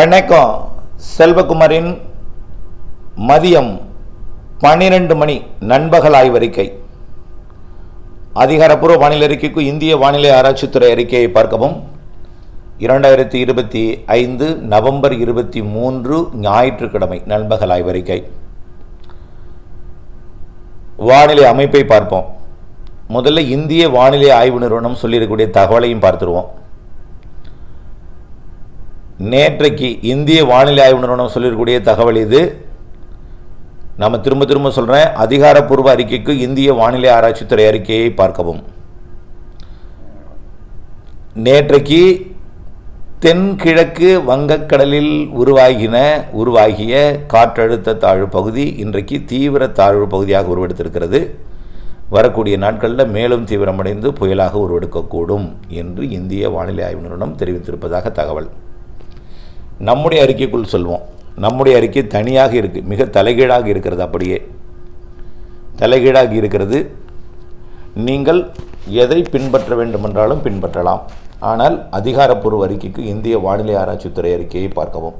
வணக்கம். செல்வகுமாரின் மதியம் பன்னிரண்டு மணி நண்பகல் ஆய்வறிக்கை. அதிகாரப்பூர்வ வானிலை அறிக்கைக்கு இந்திய வானிலை ஆராய்ச்சித்துறை அறிக்கையை பார்க்கவும். இரண்டாயிரத்தி இருபத்தி ஐந்து நவம்பர் இருபத்தி மூன்று ஞாயிற்றுக்கிழமை நண்பகல் ஆய்வறிக்கை. வானிலை அமைப்பை பார்ப்போம். முதல்ல இந்திய வானிலை ஆய்வு நிறுவனம் சொல்லியிருக்கக்கூடிய தகவலையும் பார்த்துருவோம். நேற்றைக்கு இந்திய வானிலை ஆய்வு நிறுவனம் சொல்லியிருக்கக்கூடிய தகவல் இது. நம்ம திரும்ப திரும்ப சொல்கிறேன் அதிகாரப்பூர்வ அறிக்கைக்கு இந்திய வானிலை ஆராய்ச்சித்துறை அறிக்கையை பார்க்கவும். நேற்றைக்கு தென்கிழக்கு வங்கக்கடலில் உருவாகின உருவாகிய காற்றழுத்த தாழ்வு பகுதி இன்றைக்கு தீவிர தாழ்வு பகுதியாக உருவெடுத்திருக்கிறது. வரக்கூடிய நாட்களில் மேலும் தீவிரமடைந்து புயலாக உருவெடுக்கக்கூடும் என்று இந்திய வானிலை ஆய்வு நிறுவனம் தெரிவித்திருப்பதாக தகவல். நம்முடைய அறிக்கைக்குள் சொல்வோம். நம்முடைய அறிக்கை தனியாக இருக்குது மிக தலைகீழாக இருக்கிறது அப்படியே. தலைகீழாக இருக்கிறது. நீங்கள் எதை பின்பற்ற வேண்டுமென்றாலும் பின்பற்றலாம். ஆனால் அதிகாரப்பூர்வ அறிக்கைக்கு இந்திய வானிலை ஆராய்ச்சித்துறை அறிக்கையை பார்க்கவும்.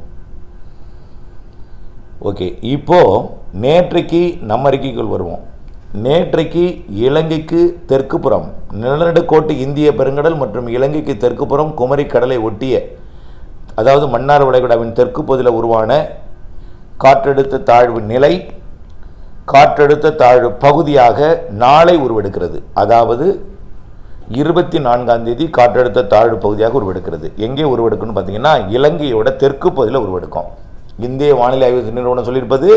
ஓகே இப்போது நேற்றைக்கு நம்ம அறிக்கைக்குள் வருவோம். நேற்றைக்கு இலங்கைக்கு தெற்கு புறம் நிலநடுக்கோட்டு இந்திய பெருங்கடல் மற்றும் இலங்கைக்கு தெற்கு புறம் குமரி கடலை ஒட்டிய அதாவது மன்னார் வளைகுடாவின் தெற்கு பகுதியில் உருவான காற்றழுத்த தாழ்வு நிலை காற்றழுத்த தாழ்வு பகுதியாக நாளை உருவெடுக்கிறது. அதாவது இருபத்தி நான்காம் தேதி காற்றழுத்த தாழ்வு பகுதியாக உருவெடுக்கிறது. எங்கே உருவெடுக்குன்னு பார்த்தீங்கன்னா இலங்கையோட தெற்கு பகுதியில் உருவெடுக்கும். இந்திய வானிலை ஆய்வு நிறுவனம் சொல்லியிருப்பது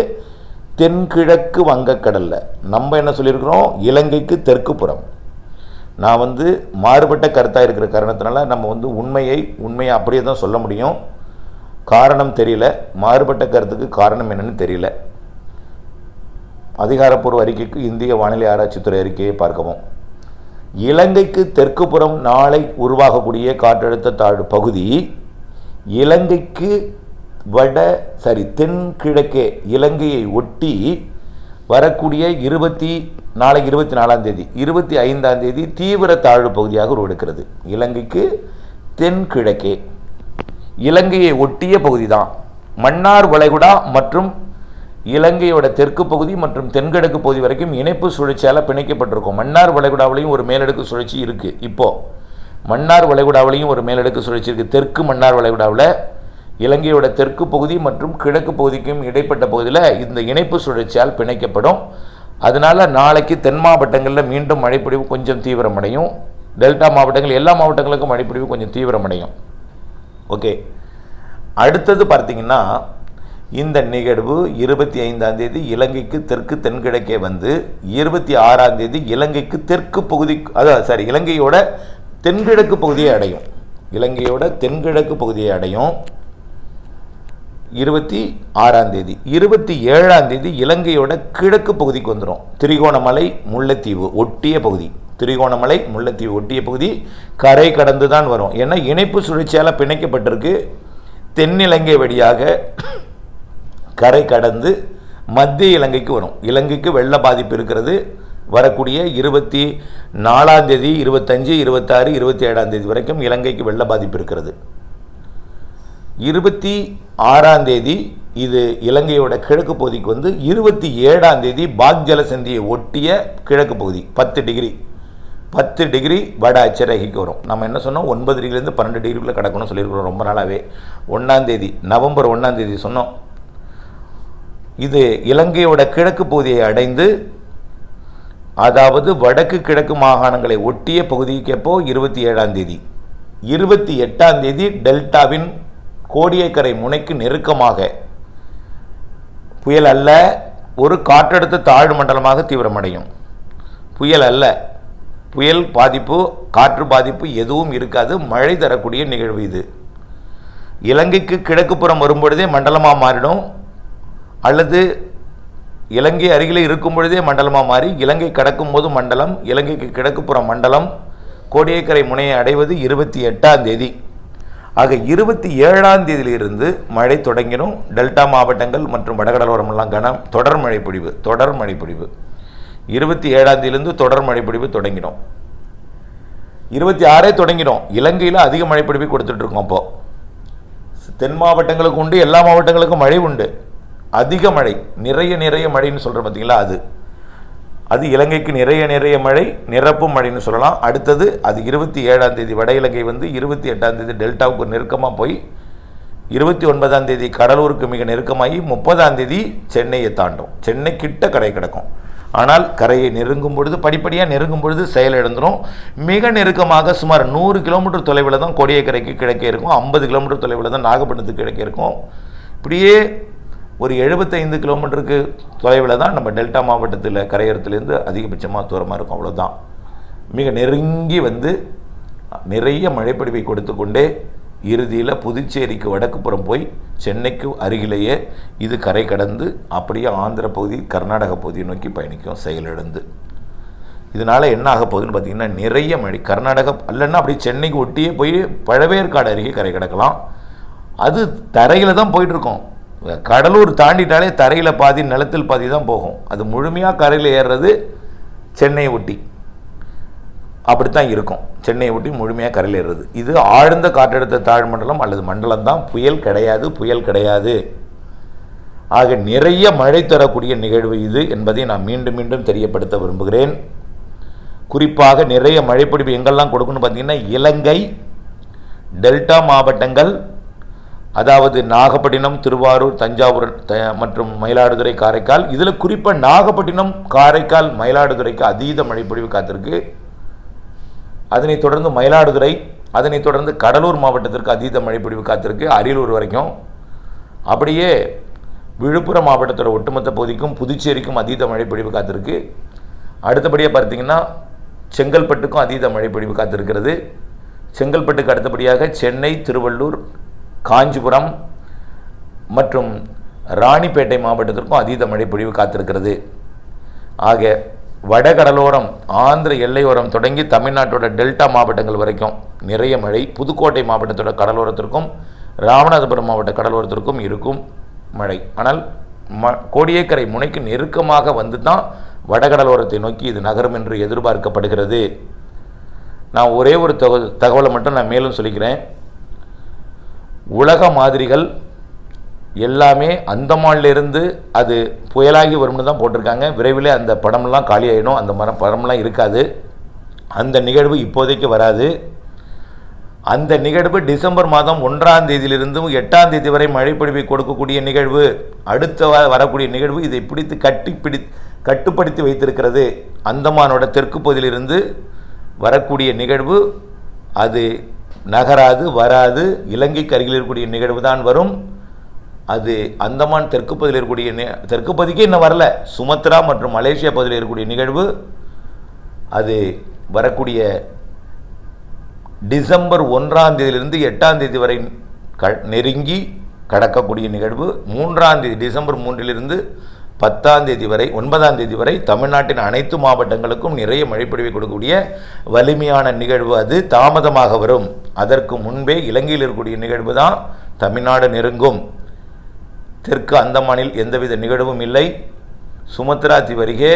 தென்கிழக்கு வங்கக்கடலில். நம்ம என்ன சொல்லியிருக்கிறோம்? இலங்கைக்கு தெற்கு புறம். நான் வந்து மாறுபட்ட கருத்தாக இருக்கிற காரணத்தினால நம்ம வந்து உண்மையை உண்மையை அப்படியே தான் சொல்ல முடியும். காரணம் தெரியல. மாறுபட்ட கருத்துக்கு காரணம் என்னன்னு தெரியல. அதிகாரப்பூர்வ அறிக்கைக்கு இந்திய வானிலை ஆராய்ச்சித்துறை அறிக்கையை பார்க்கவும். இலங்கைக்கு தெற்கு புறம் நாளை உருவாகக்கூடிய காற்றழுத்த தாழ்வு பகுதி இலங்கைக்கு வட சரி தென்கிழக்கே இலங்கையை ஒட்டி வரக்கூடிய இருபத்தி நாளை இருபத்தி நாலாம் தேதி இருபத்தி ஐந்தாம் தேதி தீவிர தாழ்வு பகுதியாக உருவெடுக்கிறது. இலங்கைக்கு தென்கிழக்கே. இலங்கையை ஒட்டிய பகுதி தான் மன்னார் வளைகுடா மற்றும் இலங்கையோட தெற்கு பகுதி மற்றும் தென்கிழக்கு பகுதி வரைக்கும் இணைப்பு சுழற்சியால் பிணைக்கப்பட்டிருக்கும். மன்னார் வளைகுடாவிலையும் ஒரு மேலடுக்கு சுழற்சி இருக்குது இப்போது மன்னார் வளைகுடாவிலையும் ஒரு மேலடுக்கு சுழற்சி இருக்குது தெற்கு மன்னார் வளைகுடாவில் இலங்கையோட தெற்கு பகுதி மற்றும் கிழக்கு பகுதிக்கும் இடைப்பட்ட பகுதியில் இந்த இணைப்பு சுழற்சியால் பிணைக்கப்படும். அதனால் நாளைக்கு தென் மாவட்டங்களில் மீண்டும் மழைப்பொழிவு கொஞ்சம் தீவிரமடையும். டெல்டா மாவட்டங்கள் எல்லா மாவட்டங்களுக்கும் மழைப்பொழிவு கொஞ்சம் தீவிரமடையும். ஓகே. அடுத்தது பார்த்தீங்கன்னா இந்த நிகழ்வு இருபத்தி ஐந்தாம் தேதி இலங்கைக்கு தெற்கு தென்கிழக்கே வந்து இருபத்தி ஆறாம் தேதி இலங்கைக்கு தெற்கு பகுதி அதாவது சாரி இலங்கையோட தென்கிழக்கு பகுதியை அடையும். இலங்கையோட தென்கிழக்கு பகுதியை அடையும். இருபத்தி ஆறாம் தேதி இருபத்தி ஏழாம் தேதி இலங்கையோட கிழக்கு பகுதிக்கு வந்துடும் திரிகோணமலை முல்லைத்தீவு ஒட்டிய பகுதி. திரிகோணமலை முல்லைத்தீவு ஒட்டிய பகுதி கரை கடந்து தான் வரும். ஏன்னா இணைப்பு சுழற்சியால் பிணைக்கப்பட்டிருக்கு. தென்னிலங்கை வழியாக கரை கடந்து மத்திய இலங்கைக்கு வரும். இலங்கைக்கு வெள்ள பாதிப்பு இருக்கிறது. வரக்கூடிய இருபத்தி நாலாம் தேதி இருபத்தஞ்சு இருபத்தாறு இருபத்தி ஏழாம் தேதி வரைக்கும் இலங்கைக்கு வெள்ள பாதிப்பு இருக்கிறது. இருபத்தி ஆறாம் தேதி இது இலங்கையோட கிழக்கு பகுதிக்கு வந்து இருபத்தி ஏழாம் தேதி பாக் ஜலசந்தியை ஒட்டிய கிழக்கு பகுதி பத்து டிகிரி. பத்து டிகிரி வட அச்சரேகைக்கு வரும். நம்ம என்ன சொன்னோம்? ஒன்பது டிகிரிலேருந்து பன்னெண்டு டிகிரிக்குள்ளே கிடக்கணும்னு சொல்லியிருக்கிறோம் ரொம்ப நாளாகவே ஒன்றாந்தேதி நவம்பர் ஒன்றாந்தேதி சொன்னோம். இது இலங்கையோட கிழக்கு பகுதியை அடைந்து அதாவது வடக்கு கிழக்கு மாகாணங்களை ஒட்டிய பகுதிக்கு எப்போ? இருபத்தி ஏழாம் தேதி. இருபத்தி எட்டாம் தேதி டெல்டாவின் கோடியக்கரை முனைக்கு நெருக்கமாக. புயல் அல்ல ஒரு காற்றழுத்த தாழ்வு மண்டலமாக தீவிரமடையும். புயல் அல்ல. புயல் பாதிப்பு காற்று பாதிப்பு எதுவும் இருக்காது. மழை தரக்கூடிய நிகழ்வு இது. இலங்கைக்கு கிழக்குப்புறம் வரும்பொழுதே மண்டலமாக மாறிடும். அல்லது இலங்கை அருகில் இருக்கும் பொழுதே மண்டலமாக மாறி இலங்கை கடக்கும் போது மண்டலம் இலங்கைக்கு கிழக்குப்புறம் மண்டலம் கோடியக்கரை முனையை அடைவது இருபத்தி எட்டாம் தேதி. ஆக இருபத்தி ஏழாம் தேதியிலிருந்து மழை தொடங்கிடும் டெல்டா மாவட்டங்கள் மற்றும் வடகடலோரமெல்லாம் கனம். தொடர் மழை பொழிவு தொடர் மழை பொழிவு. இருபத்தி ஏழாம் தேதியிலிருந்து தொடர் மழை பொழிவு தொடங்கிடும் இருபத்தி ஆறே தொடங்கிடும் இலங்கையில் அதிக மழை பொழிவு கொடுத்துட்டு இருக்கோம் அப்போ தென் மாவட்டங்களுக்கு உண்டு எல்லா மாவட்டங்களுக்கும் மழை உண்டு. அதிக மழை நிறைய நிறைய மழைன்னு சொல்கிறோம் பார்த்தீங்களா அது. அது இலங்கைக்கு நிறைய நிறைய மழை நிரப்பும் மழைன்னு சொல்லலாம். அடுத்தது அது இருபத்தி ஏழாம் தேதி வட இலங்கை வந்து இருபத்தி எட்டாம் தேதி டெல்டாவுக்கு நெருக்கமாக போய் இருபத்தி ஒன்பதாம் தேதி கடலூருக்கு மிக நெருக்கமாகி முப்பதாம் தேதி சென்னையை தாண்டும். சென்னை கிட்ட கரை கிடக்கும். ஆனால் கரையை நெருங்கும் பொழுது படிப்படியாக நெருங்கும் பொழுது செயலிழந்துடும் மிக நெருக்கமாக சுமார் நூறு கிலோமீட்டர் தொலைவில் தான் கொடியக்கரைக்கு கிழக்கே இருக்கும். ஐம்பது கிலோமீட்டர் தொலைவில் தான் நாகப்பட்டினத்துக்கு கிழக்கே இருக்கும். இப்படியே ஒரு எழுபத்தைந்து கிலோமீட்டருக்கு தொலைவில் தான் நம்ம டெல்டா மாவட்டத்தில் கரையோரத்துலேருந்து அதிகபட்சமாக தூரமாக இருக்கும் அவ்வளோதான். மிக நெருங்கி வந்து நிறைய மழைப்பொழிவை கொடுத்து கொண்டே இறுதியில் புதுச்சேரிக்கு வடக்குப்புறம் போய் சென்னைக்கு அருகிலேயே இது கரை கடந்து அப்படியே ஆந்திர பகுதி கர்நாடக பகுதியை நோக்கி பயணிக்கும் செயலிழந்து இதனால் என்ன ஆக போகுதுன்னு பார்த்தீங்கன்னா நிறைய மழை கர்நாடகம் இல்லைன்னா அப்படி சென்னைக்கு ஒட்டியே போய் பழவேற்காடு அருகே கரை கிடக்கலாம். அது தரையில் தான் போயிட்டுருக்கோம் கடலூர் தாண்டிட்டாலே தரையில் பாதி நிலத்தில் பாதி தான் போகும். அது முழுமையாக கரையில் ஏறுறது சென்னையை ஒட்டி. அப்படித்தான் இருக்கும். சென்னையை ஒட்டி முழுமையாக கரையில் ஏறுறது. இது ஆழ்ந்த காற்றழுத்த தாழ்மண்டலம் அல்லது மண்டலம் தான். புயல் கிடையாது புயல் கிடையாது. ஆக நிறைய மழை தரக்கூடிய நிகழ்வு இது என்பதை நான் மீண்டும் மீண்டும் தெரியப்படுத்த விரும்புகிறேன். குறிப்பாக நிறைய மழைப்பிடிப்பு எங்கெல்லாம் கொடுக்கணும்னு பார்த்தீங்கன்னா இலங்கை டெல்டா மாவட்டங்கள் அதாவது நாகப்பட்டினம் திருவாரூர் தஞ்சாவூர் மற்றும் மயிலாடுதுறை காரைக்கால். இதில் குறிப்பாக நாகப்பட்டினம் காரைக்கால் மயிலாடுதுறைக்கு அதீத மழைப்பொழிவு காத்திருக்கு. அதனைத் தொடர்ந்து மயிலாடுதுறை அதனைத் தொடர்ந்து கடலூர் மாவட்டத்திற்கு அதீத மழைப்பொழிவு காத்திருக்கு அரியலூர் வரைக்கும். அப்படியே விழுப்புரம் மாவட்டத்தோட ஒட்டுமொத்த பகுதிக்கும் புதுச்சேரிக்கும் அதீத மழைப்பொழிவு காத்திருக்கு. அடுத்தபடியாக பார்த்தீங்கன்னா செங்கல்பட்டுக்கும் அதீத மழைப்பொழிவு காத்திருக்கிறது. செங்கல்பட்டுக்கு அடுத்தபடியாக சென்னை திருவள்ளூர் காஞ்சிபுரம் மற்றும் ராணிப்பேட்டை மாவட்டத்திற்கும் அதீத மழை பொழிவு காத்திருக்கிறது. ஆக வடகடலோரம் ஆந்திர எல்லையோரம் தொடங்கி தமிழ்நாட்டோட டெல்டா மாவட்டங்கள் வரைக்கும் நிறைய மழை. புதுக்கோட்டை மாவட்டத்தோட கடலோரத்திற்கும் ராமநாதபுரம் மாவட்ட கடலோரத்திற்கும் இருக்கும் மழை. ஆனால் ம கோடியக்கரை முனைக்கு நெருக்கமாக வந்து தான் வடகடலோரத்தை நோக்கி இது நகரும் என்று எதிர்பார்க்கப்படுகிறது. நான் ஒரே ஒரு தகவலை மட்டும் நான் மேலும் சொல்லிக்கிறேன். உலக மாதிரிகள் எல்லாமே அந்தமான்லேருந்து அது புயலாகி வரும்னு தான் போட்டிருக்காங்க. விரைவில் அந்த படம்லாம் காலியாயிடும். அந்த மரம் படம்லாம் இருக்காது. அந்த நிகழ்வு இப்போதைக்கு வராது. அந்த நிகழ்வு டிசம்பர் மாதம் ஒன்றாம் தேதியிலிருந்து எட்டாம் தேதி வரை மழைப்பொழிவை கொடுக்கக்கூடிய நிகழ்வு அடுத்த வ- வரக்கூடிய நிகழ்வு இதை பிடித்து கட்டி பிடி கட்டுப்படுத்தி வைத்திருக்கிறது. அந்தமானோட தெற்கு பகுதியிலிருந்து வரக்கூடிய நிகழ்வு அது நகராது வராது. இலங்கைக்கு அருகில் இருக்கக்கூடிய நிகழ்வு தான் வரும். அது அந்தமான் தெற்கு பகுதியில் இருக்கக்கூடிய தெற்கு பகுதிக்கே இன்னும் வரல. சுமத்ரா மற்றும் மலேசியா பகுதியில் இருக்கக்கூடிய நிகழ்வு. அது வரக்கூடிய டிசம்பர் ஒன்றாம் தேதியிலிருந்து எட்டாம் தேதி வரை க நெருங்கி கடக்கக்கூடிய நிகழ்வு. மூன்றாம் தேதி டிசம்பர் மூன்றிலிருந்து பத்தாம் தேதி வரை ஒன்பதாம் தேதி வரை தமிழ்நாட்டின் அனைத்து மாவட்டங்களுக்கும் நிறைய மழைப்பொழிவை கொடுக்கக்கூடிய வலிமையான நிகழ்வு அது. தாமதமாக வரும். அதற்கு முன்பே இலங்கையில் இருக்கக்கூடிய நிகழ்வு தான். தமிழ்நாடு நெருங்கும். தெற்கு அந்தமானில் எந்தவித நிகழ்வும் இல்லை. சுமத்ரா தீவு அருகே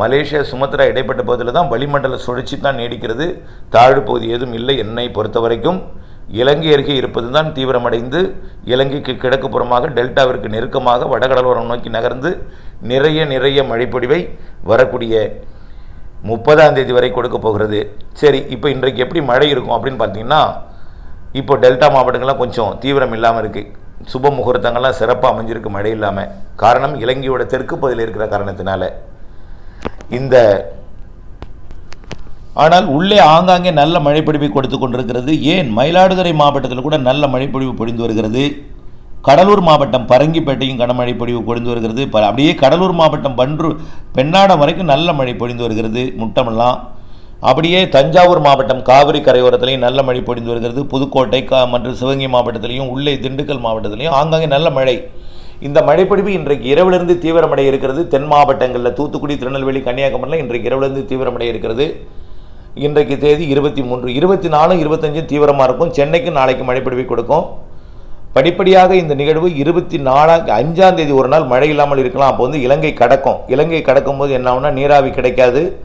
மலேசியா சுமத்ரா இடைப்பட்ட பகுதியில் தான் வளிமண்டல சுழற்சி தான் நீடிக்கிறது. தாழ்வு பகுதி ஏதும் இல்லை என்னை பொறுத்த வரைக்கும் இலங்கை அருகே இருப்பது தான் தீவிரமடைந்து இலங்கைக்கு கிழக்கு புறமாக டெல்டாவிற்கு நெருக்கமாக வடகடலோரம் நோக்கி நகர்ந்து நிறைய நிறைய மழைப்பொடிவை வரக்கூடிய முப்பதாம் தேதி வரை கொடுக்க போகிறது. சரி இப்போ இன்றைக்கு எப்படி மழை இருக்கும் அப்படின்னு பார்த்தீங்கன்னா இப்போ டெல்டா மாவட்டங்கள்லாம் கொஞ்சம் தீவிரம் இல்லாமல் இருக்குது சுப முகூர்த்தங்கள்லாம் சிறப்பாக அமைஞ்சிருக்கு மழை இல்லாமல் காரணம் இலங்கையோட தெற்கு பகுதியில் இருக்கிற காரணத்தினால. இந்த ஆனால் உள்ளே ஆங்காங்கே நல்ல மழைப்பொழிவை கொடுத்து கொண்டிருக்கிறது. ஏன்? மயிலாடுதுறை மாவட்டத்தில் கூட நல்ல மழைப்பொழிவு பொழிந்து வருகிறது. கடலூர் மாவட்டம் பரங்கிப்பேட்டையும் கனமழை பொழிவு பொழிந்து வருகிறது. ப அப்படியே கடலூர் மாவட்டம் பன்று பெண்ணாடம் வரைக்கும் நல்ல மழை பொழிந்து வருகிறது. முட்டமெல்லாம். அப்படியே தஞ்சாவூர் மாவட்டம் காவிரி கரையோரத்திலையும் நல்ல மழை பொழிந்து வருகிறது. புதுக்கோட்டை கா மற்றும் சிவகங்கை மாவட்டத்திலையும் உள்ளே திண்டுக்கல் மாவட்டத்திலையும் ஆங்காங்கே நல்ல மழை. இந்த மழைப்பொழிவு இன்றைக்கு இரவிலிருந்து தீவிரமடைய இருக்கிறது. தென் மாவட்டங்களில் தூத்துக்குடி திருநெல்வேலி கன்னியாகுமரியில் இன்றைக்கு இரவிலிருந்து தீவிரமடைய இருக்கிறது. இன்றைக்கு தேதி இருபத்தி மூன்று. இருபத்தி நாலு இருபத்தஞ்சு தீவிரமாக இருக்கும். சென்னைக்கு நாளைக்கு மழைப்பிடிவை கொடுக்கும். படிப்படியாக இந்த நிகழ்வு இருபத்தி நாலாம் அஞ்சாம் தேதி ஒரு நாள் மழை இல்லாமல் இருக்கலாம். அப்போ வந்து இலங்கை கடக்கும். இலங்கை கடக்கும் போது என்ன ஆகுனா நீராவி கிடைக்காது.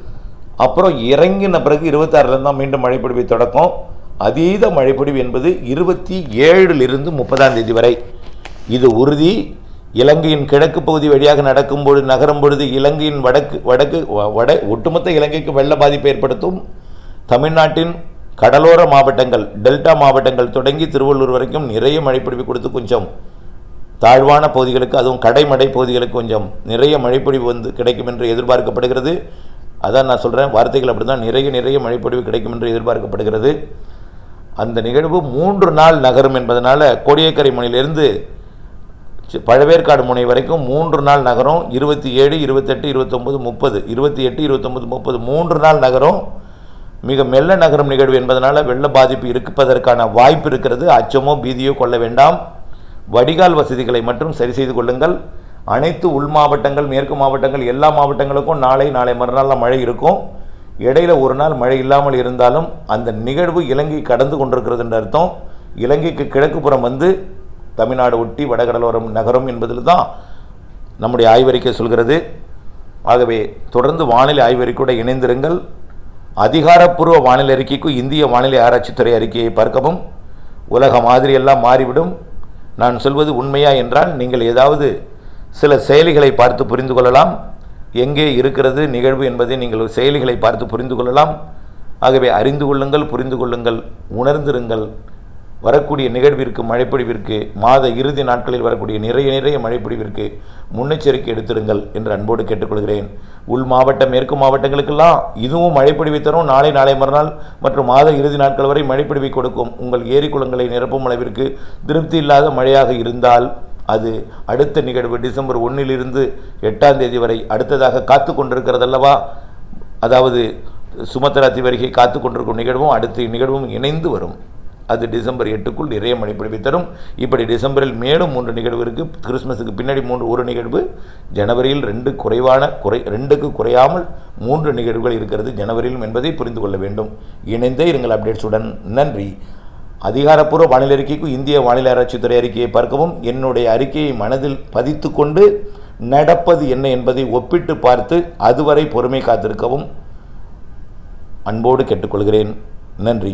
அப்புறம் இறங்கின பிறகு இருபத்தாறுலேருந்து தான் மீண்டும் மழைப்பிடிவை தொடக்கும். அதீத மழைப்பிடிவு என்பது இருபத்தி ஏழிலிருந்து முப்பதாம் தேதி வரை. இது உறுதி. இலங்கையின் கிழக்கு பகுதி வழியாக நடக்கும் பொழுது நகரும் பொழுது இலங்கையின் வடக்கு வடக்கு வ- வட ஒட்டுமொத்த இலங்கைக்கு வெள்ள பாதிப்பு ஏற்படுத்தும். தமிழ்நாட்டின் கடலோர மாவட்டங்கள் டெல்டா மாவட்டங்கள் தொடங்கி திருவள்ளூர் வரைக்கும் நிறைய மழைப்பிடிப்பு கொடுத்து கொஞ்சம் தாழ்வான பகுதிகளுக்கு அதுவும் கடைமடை பகுதிகளுக்கு கொஞ்சம் நிறைய மழைப்பொழிவு வந்து கிடைக்கும் என்று எதிர்பார்க்கப்படுகிறது. அதான் நான் சொல்கிறேன் வார்த்தைகள் அப்படி தான் நிறைய நிறைய மழைப்பொழிவு கிடைக்கும் என்று எதிர்பார்க்கப்படுகிறது. அந்த நிகழ்வு மூன்று நாள் நகரும் என்பதனால் கோடியக்கரை முனையிலிருந்து பழவேற்காடு முனை வரைக்கும் மூன்று நாள் நகரம். இருபத்தி ஏழு இருபத்தெட்டு இருபத்தொம்பது முப்பது இருபத்தி எட்டு இருபத்தொம்பது முப்பது மூன்று நாள் நகரம். மிக மெல்ல நகரும் நிகழ்வு என்பதனால் வெள்ள பாதிப்பு இருப்பதற்கான வாய்ப்பு இருக்கிறது. அச்சமோ பீதியோ கொள்ள வேண்டாம். வடிகால் வசதிகளை மட்டும் சரி செய்து கொள்ளுங்கள். அனைத்து உள் மாவட்டங்கள் மேற்கு மாவட்டங்கள் எல்லா மாவட்டங்களுக்கும் நாளை நாளை மறுநாளில் மழை இருக்கும். இடையில ஒரு நாள் மழை இல்லாமல் இருந்தாலும் அந்த நிகழ்வு இலங்கை கடந்து கொண்டிருக்கிறது என்ற அர்த்தம். இலங்கைக்கு கிழக்கு புறம் வந்து தமிழ்நாடு ஒட்டி வடகடலோரம் நகரம் என்பதில் தான் நம்முடைய ஆய்வறிக்கை சொல்கிறது. ஆகவே தொடர்ந்து வானிலை ஆய்வறிக்கையோடு இணைந்திருங்கள். அதிகாரப்பூர்வ வானிலை அறிக்கைக்கு இந்திய வானிலை ஆராய்ச்சித்துறை அறிக்கையை பார்க்கவும். உலக மாதிரி எல்லாம் மாறிவிடும். நான் சொல்வது உண்மையா என்றால் நீங்கள் ஏதாவது சில செயலிகளை பார்த்து புரிந்து கொள்ளலாம். எங்கே இருக்கிறது நிகழ்வு என்பதை நீங்கள் செயலிகளை பார்த்து புரிந்து கொள்ளலாம். ஆகவே அறிந்து கொள்ளுங்கள் புரிந்து கொள்ளுங்கள் உணர்ந்திருங்கள். வரக்கூடிய நிகழ்விற்கு மழைப்பொழிவிற்கு மாத இறுதி நாட்களில் வரக்கூடிய நிறைய நிறைய மழைப்பொழிவிற்கு முன்னெச்சரிக்கை எடுத்திருங்கள் என்று அன்போடு கேட்டுக்கொள்கிறேன். உள் மாவட்ட மேற்கு மாவட்டங்களுக்கெல்லாம் இதுவும் மழைப்பொழிவை தரும். நாளை நாளை மறுநாள் மற்றும் மாத இறுதி நாட்கள் வரை மழைப்பொழிவை கொடுக்கும். உங்கள் ஏரி குளங்களை நிரப்பும் அளவிற்கு திருப்தி இல்லாத மழையாக இருந்தால் அது அடுத்த நிகழ்வு டிசம்பர் ஒன்றிலிருந்து எட்டாம் தேதி வரை அடுத்ததாக காத்து கொண்டிருக்கிறதல்லவா? அதாவது சுமத்ராத்தி வருகை காத்து கொண்டிருக்கும் நிகழ்வும் அடுத்த நிகழ்வும் இணைந்து வரும். அது டிசம்பர் எட்டுக்குள் நிறைய மழை பொழிவை தரும். இப்படி டிசம்பரில் மேலும் மூன்று நிகழ்வு இருக்குது கிறிஸ்மஸுக்கு பின்னாடி மூன்று ஒரு நிகழ்வு. ஜனவரியில் ரெண்டு குறைவான குறை ரெண்டுக்கு குறையாமல் மூன்று நிகழ்வுகள் இருக்கிறது ஜனவரியிலும் என்பதை புரிந்து கொள்ள வேண்டும். இணைந்தே இருங்கள் அப்டேட்ஸுடன். நன்றி. அதிகாரப்பூர்வ வானிலை அறிக்கைக்கு இந்திய வானிலை ஆராய்ச்சித்துறை அறிக்கையை பார்க்கவும். என்னுடைய அறிக்கையை மனதில் பதித்து கொண்டு நடப்பது என்ன என்பதை ஒப்பிட்டு பார்த்து அதுவரை பொறுமை காத்திருக்கவும் அன்போடு கேட்டுக்கொள்கிறேன். நன்றி.